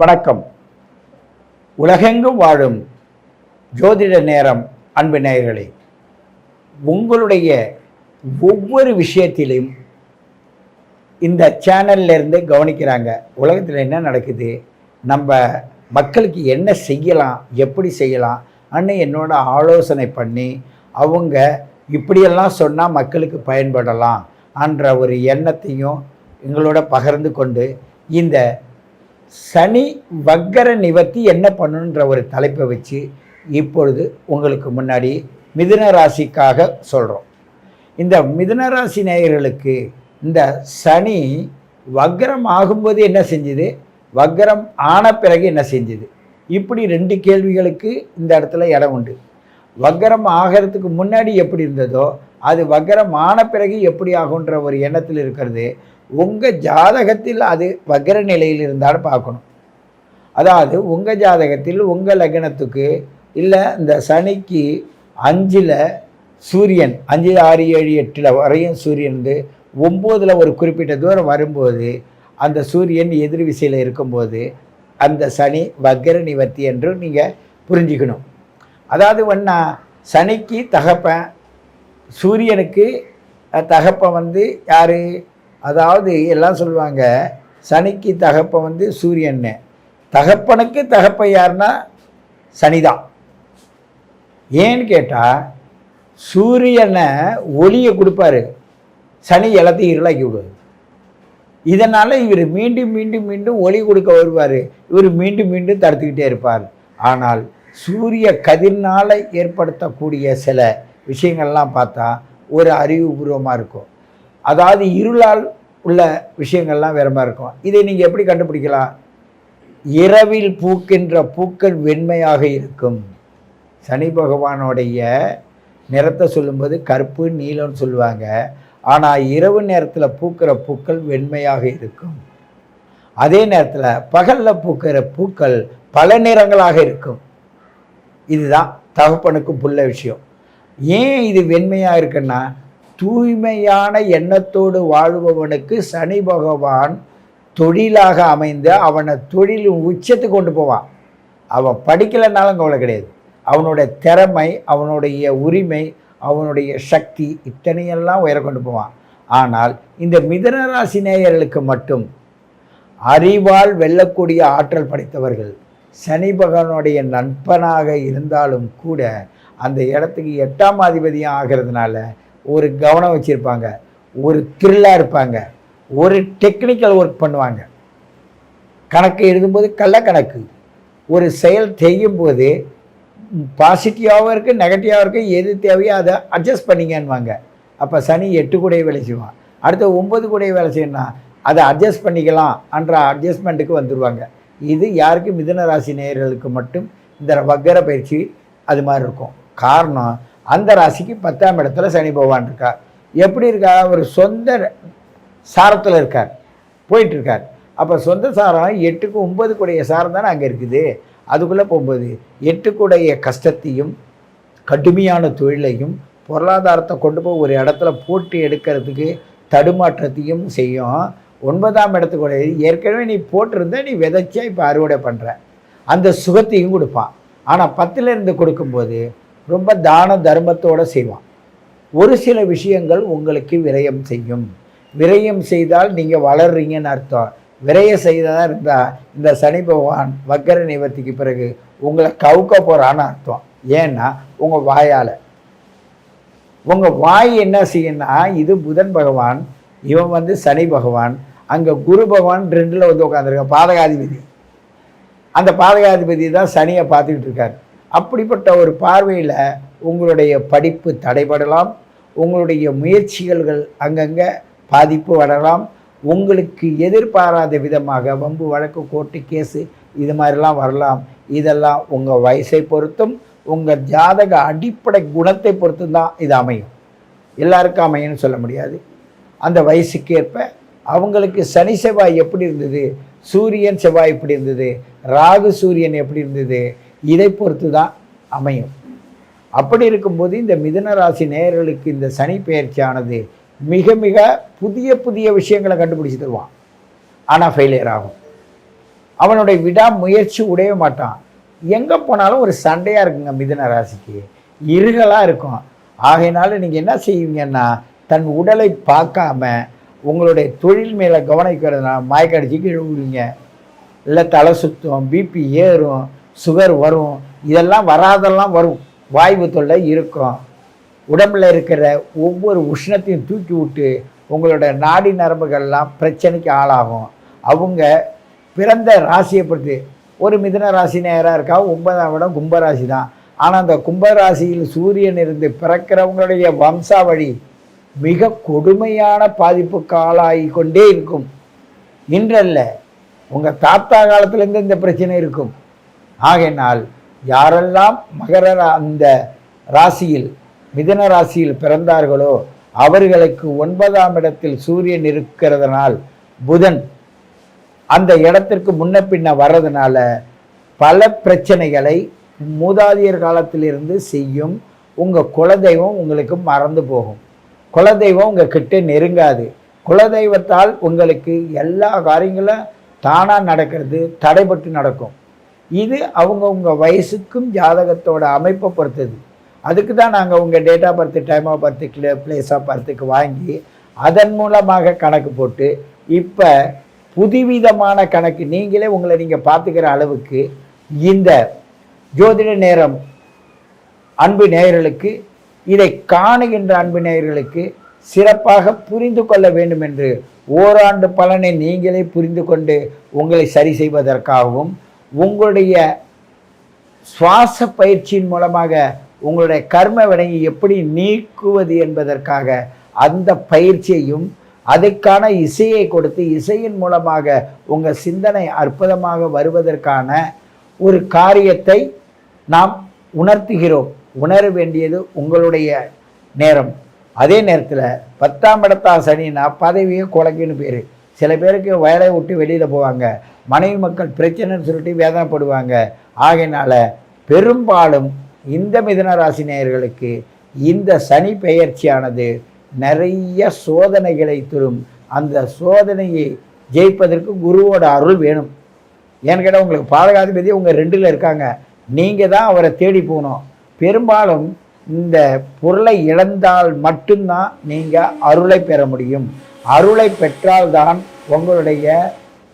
வணக்கம். உலகெங்கும் வாழும் ஜோதிட நேரம் அன்பு நேயர்களே உங்களுடைய ஒவ்வொரு விஷயத்திலும் இந்த சேனல்லேருந்து கவனிக்கிறாங்க உலகத்தில் என்ன நடக்குது நம்ம மக்களுக்கு என்ன செய்யலாம் எப்படி செய்யலாம் அன்னு என்னோட ஆலோசனை பண்ணி அவங்க இப்படியெல்லாம் சொன்னால் மக்களுக்கு பயன்படலாம் என்ற ஒரு எண்ணத்தையும் எங்களோட பகிர்ந்து கொண்டு இந்த சனி வக்கர நிவர்த்தி என்ன பண்ணுன்ற ஒரு தலைப்பை வச்சு இப்பொழுது உங்களுக்கு முன்னாடி மிதுன ராசிக்காக சொல்கிறோம் இந்த மிதுன ராசி நேயர்களுக்கு இந்த சனி வக்கரம் ஆகும்போது என்ன செஞ்சுது? வக்கரம் ஆன பிறகு என்ன செஞ்சுது? இப்படி ரெண்டு கேள்விகளுக்கு இந்த இடத்துல இடம் உண்டு. வக்கரம் ஆகிறதுக்கு முன்னாடி எப்படி இருந்ததோ அது வக்கரம் ஆன பிறகு எப்படி ஆகுன்ற ஒரு எண்ணத்தில் இருக்கிறது. உங்கள் ஜாதகத்தில் அது வக்ர நிலையில் இருந்தாலும் பார்க்கணும். அதாவது உங்கள் ஜாதகத்தில் உங்கள் லக்னத்துக்கு இல்லை இந்த சனிக்கு அஞ்சில் சூரியன் அஞ்சு ஆறு ஏழு எட்டில் வரையும் சூரியன் வந்து ஒம்போதில் ஒரு குறிப்பிட்ட தூரம் வரும்போது அந்த சூரியன் எதிர் விசையில் இருக்கும்போது அந்த சனி வக்ர நிவர்த்தி என்று நீங்கள் புரிஞ்சுக்கணும். அதாவது ஒன்றா சனிக்கு தகப்பன் சூரியனுக்கு தகப்பன் வந்து யார்? அதாவது எல்லாம் சொல்லுவாங்க சனிக்கு தகப்பன் வந்து சூரியன்னு. தகப்பனுக்கு தகப்பன் யாருன்னா? சனிதான். ஏன்னு கேட்டால் சூரியனை ஒளியை கொடுப்பாரு. சனி எல்லாத்தையும் இருளாக்கி விடுவார். இதனால் இவர் மீண்டும் மீண்டும் மீண்டும் ஒளி கொடுக்க வருவார். இவர் மீண்டும் மீண்டும் தடுத்துக்கிட்டே இருப்பார். ஆனால் சூரிய கதிர்னால் ஏற்படுத்தக்கூடிய சில விஷயங்கள்லாம் பார்த்தா ஒரு அறிவுபூர்வமாக இருக்கும். அதாவது இருளால் உள்ள விஷயங்கள்லாம் வேற மாதிரி இருக்கும். இதை நீங்கள் எப்படி கண்டுபிடிக்கலாம்? இரவில் பூக்கின்ற பூக்கள் வெண்மையாக இருக்கும். சனி பகவானுடைய நிறத்தை சொல்லும்போது கருப்பு நீலம்னு சொல்லுவாங்க. ஆனால் இரவு நேரத்தில் பூக்கிற பூக்கள் வெண்மையாக இருக்கும். அதே நேரத்தில் பகலில் பூக்கிற பூக்கள் பல நிறங்களாக இருக்கும். இதுதான் தகப்பனுக்கு புள்ள விஷயம். ஏன் இது வெண்மையாக இருக்குன்னா தூய்மையான எண்ணத்தோடு வாழ்பவனுக்கு சனி பகவான் தொழிலாக அமைந்து அவனை தொழிலும் உச்சத்துக்கு கொண்டு போவான். அவன் படிக்கலைன்னாலும் கவலை கிடையாது. அவனுடைய திறமை அவனுடைய உரிமை அவனுடைய சக்தி இத்தனையெல்லாம் உயர கொண்டு போவான். ஆனால் இந்த மிதனராசி நேயர்களுக்கு மட்டும் அறிவால் வெல்லக்கூடிய ஆற்றல் படைத்தவர்கள் சனி பகவானுடைய நண்பனாக இருந்தாலும் கூட அந்த இடத்துக்கு எட்டாம் அதிபதியாக ஆகிறதுனால ஒரு கவனம் வச்சுருப்பாங்க ஒரு த்ரில்லாக இருப்பாங்க ஒரு டெக்னிக்கல் ஒர்க் பண்ணுவாங்க. கணக்கு எழுதும்போது கள்ளக்கணக்கு ஒரு செயல் செய்யும் போது பாசிட்டிவாகவும் இருக்குது நெகட்டிவாகவும் இருக்குது எது தேவையோ அதை அட்ஜஸ்ட் பண்ணிங்கன்னுவாங்க அப்போ சனி எட்டு கூடையே வேலை செய்வான். அடுத்து ஒம்பது கூடைய வேலை செய்யணும்னா அதை அட்ஜஸ்ட் பண்ணிக்கலாம் என்ற அட்ஜஸ்ட்மெண்ட்டுக்கு வந்துடுவாங்க இது யாருக்கு மிதன ராசி நேயர்களுக்கு மட்டும் இந்த வக்கர பயிற்சி அது மாதிரி இருக்கும். காரணம் அந்த ராசிக்கு பத்தாம் இடத்துல சனி பகவான் இருக்கார். எப்படி இருக்கா ஒரு சொந்த சாரத்தில் இருக்கார். போயிட்டு இருக்கார் அப்போ சொந்த சாரம் எட்டுக்கு ஒன்பது கூடைய சாரம் தானே அங்கே இருக்குது. அதுக்குள்ளே போகும்போது எட்டுக்குடைய கஷ்டத்தையும் கடுமையான தொழிலையும் பொருளாதாரத்தை கொண்டு போய் ஒரு இடத்துல போட்டு எடுக்கிறதுக்கு தடுமாற்றத்தையும் செய்யும். ஒன்பதாம் இடத்துக்குடைய ஏற்கனவே நீ போட்டிருந்த நீ விதைச்சா இப்போ அறுவடை பண்ணுற அந்த சுகத்தையும் கொடுப்பான். ஆனால் பத்தில் இருந்து கொடுக்கும்போது ரொம்ப தான தர்மத்தோடு செய்வான். ஒரு சில விஷயங்கள் உங்களுக்கு விரயம் செய்யும். விரயம் செய்தால் நீங்கள் வளர்றீங்கன்னு அர்த்தம். விரய செய்ததாக இருந்தால் இந்த சனி பகவான் வக்கர நிவர்த்திக்கு பிறகு உங்களை கவுக்க போகிறான்னு அர்த்தம். ஏன்னா உங்கள் வாயால். உங்கள் வாய் என்ன செய்யணும்னா இது புதன் பகவான் இவன் வந்து சனி பகவான் அங்கே குரு பகவான் ரெண்டில் வந்து உட்காந்துருக்கான் பாதகாதிபதி. அந்த பாதகாதிபதி தான் சனியை பார்த்துக்கிட்டு இருக்கார். அப்படிப்பட்ட ஒரு பார்வையில் உங்களுடைய படிப்பு தடைபடலாம். உங்களுடைய முயற்சிகள்கள் அங்கங்கே பாதிப்பு வரலாம். உங்களுக்கு எதிர்பாராத விதமாக வம்பு வழக்கு கோர்ட்டு கேஸு இது மாதிரிலாம் வரலாம். இதெல்லாம் உங்கள் வயசை பொறுத்தும் உங்கள் ஜாதக அடிப்படை குணத்தை பொறுத்தும் தான் இது அமையும். எல்லாருக்கும் அமையும்னு சொல்ல முடியாது. அந்த வயசுக்கு ஏற்ப அவங்களுக்கு சனி செவ்வாய் எப்படி இருந்தது? சூரியன் செவ்வாய் எப்படி இருந்தது? ராகு சூரியன் எப்படி இருந்தது? இதை பொறுத்து தான் அமையும். அப்படி இருக்கும்போது இந்த மிதுன ராசி நேயர்களுக்கு இந்த சனி பயிற்சியானது மிக மிக புதிய புதிய விஷயங்களை கண்டுபிடிச்சு தருவான். ஆனால் ஃபெயிலியர் ஆகும். அவனுடைய விடா முயற்சி உடைய மாட்டான். எங்கே போனாலும் ஒரு சண்டையாக இருக்குங்க மிதுன ராசிக்கு. இருகலாக இருக்கும். ஆகையினால நீங்கள் என்ன செய்வீங்கன்னா தன் உடலை பார்க்காம உங்களுடைய தொழில் மேலே கவனிக்கிறதுனால மயக்கடிச்சு கீழே விழுவீங்க. இல்லை தலை சுத்தம் பிபி ஏறும் சுகர் வரும். இதெல்லாம் வராதெல்லாம் வரும். வாய்வு தொல்லை இருக்கும். உடம்பில் இருக்கிற ஒவ்வொரு உஷ்ணத்தையும் தூக்கி விட்டு உங்களோட நாடி நரம்புகள்லாம் பிரச்சனைக்கு ஆளாகும். அவங்க பிறந்த ராசியை பொறுத்து ஒரு மிதுன ராசி நேராக இருக்கா ஒன்பதாம் இடம் கும்பராசி தான். ஆனால் அந்த கும்பராசியில் சூரியன் இருந்து பிறக்கிறவங்களுடைய வம்சாவழி மிக கொடுமையான பாதிப்புக்கு ஆளாகி கொண்டே இருக்கும். இன்றல்ல உங்கள் தாத்தா காலத்துலேருந்து இந்த பிரச்சனை இருக்கும். ஆகையினால் யாரெல்லாம் மகர அந்த ராசியில் மிதன ராசியில் பிறந்தார்களோ அவர்களுக்கு ஒன்பதாம் இடத்தில் சூரியன் இருக்கிறதுனால் புதன் அந்த இடத்திற்கு முன்ன பின்ன வர்றதுனால பல பிரச்சனைகளை மூதாதையர் காலத்திலிருந்து செய்யும் உங்கள் குலதெய்வம் உங்களுக்கு மறந்து போகும். குலதெய்வம் உங்கள் கிட்டே நெருங்காது. குலதெய்வத்தால் உங்களுக்கு எல்லா காரியங்களும் தானாக நடக்கிறது தடைபட்டு நடக்கும். இது அவங்கவுங்க வயசுக்கும் ஜாதகத்தோட அமைப்பை பொறுத்தது. அதுக்கு தான் நாங்கள் உங்கள் date of birth time of birth place of பர்த்துக்கு வாங்கி அதன் மூலமாக கணக்கு போட்டு இப்போ புதுவிதமான கணக்கு நீங்களே உங்களை நீங்கள் பார்த்துக்கிற அளவுக்கு இந்த ஜோதிட நேரம் அன்பு நேயர்களுக்கு இதை காணுகின்ற அன்பு நேயர்களுக்கு சிறப்பாக புரிந்து கொள்ள வேண்டும் என்று ஓராண்டு பலனை நீங்களே புரிந்து கொண்டு உங்களை சரி செய்வதற்காகவும் உங்களுடைய சுவாச பயிற்சியின் மூலமாக உங்களுடைய கர்ம வினையை எப்படி நீக்குவது என்பதற்காக அந்த பயிற்சியையும் அதுக்கான இசையை கொடுத்து இசையின் மூலமாக உங்கள் சிந்தனை அற்புதமாக வருவதற்கான ஒரு காரியத்தை நாம் உணர்த்துகிறோம். உணர வேண்டியது உங்களுடைய நேரம். அதே நேரத்தில் பத்தாம் இடத்தா சனினா பதவியே குலைக்குன்னு பேர். சில பேருக்கு வயலை விட்டு வெளியில் போவாங்க. மனைவி மக்கள் பிரச்சனைன்னு சொல்லிட்டு வேதனைப்படுவாங்க. ஆகையினால பெரும்பாலும் இந்த மிதன ராசி நேயர்களுக்கு இந்த சனி பெயர்ச்சியானது நிறைய சோதனைகளை தரும். அந்த சோதனையை ஜெயிப்பதற்கு குருவோட அருள் வேணும். ஏன்னு கேட்டால் உங்களுக்கு பாதகாதிபதி உங்கள் ரெண்டில் இருக்காங்க. நீங்கள் தான் அவரை தேடி போகணும். பெரும்பாலும் இந்த பொருளை இழந்தால் மட்டும்தான் நீங்கள் அருளை பெற முடியும். அருளை பெற்றால்தான் உங்களுடைய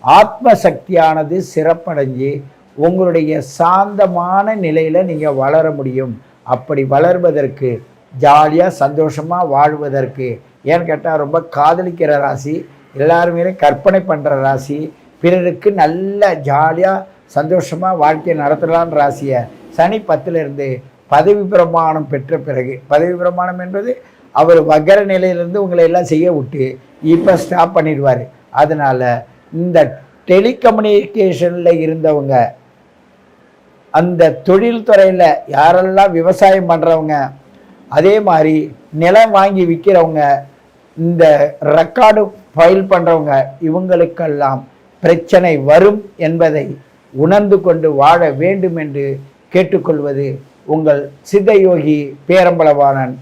ஆத்ம சக்தியானது சிறப்படைஞ்சு உங்களுடைய சாந்தமான நிலையில் நீங்கள் வளர முடியும். அப்படி வளர்வதற்கு ஜாலியாக சந்தோஷமாக வாழ்வதற்கு ஏன்னு கேட்டால் ரொம்ப காதலிக்கிற ராசி எல்லாருமே கற்பனை பண்ணுற ராசி பிறருக்கு நல்ல ஜாலியாக சந்தோஷமாக வாழ்க்கையை நடத்தலான்ற ராசியை சனி பத்திலிருந்து பதவி பிரமாணம் பெற்ற பிறகு பதவி பிரமாணம் என்பது அவர் வகர நிலையிலிருந்து உங்களை எல்லாம் செய்ய விட்டு இப்போ ஸ்டாப் பண்ணிடுவார். அதனால் இந்த டெலிகம்யூனிகேஷனில் இருந்தவங்க அந்த தொழில்துறையில் யாரெல்லாம் விவசாயம் பண்ணுறவங்க அதே மாதிரி நிலம் வாங்கி விற்கிறவங்க இந்த ரெக்கார்டு ஃபைல் பண்ணுறவங்க இவங்களுக்கெல்லாம் பிரச்சனை வரும் என்பதை உணர்ந்து கொண்டு வாழ வேண்டும் என்று கேட்டுக்கொள்வது உங்கள் சித்தயோகி பேரம்பலவாணன்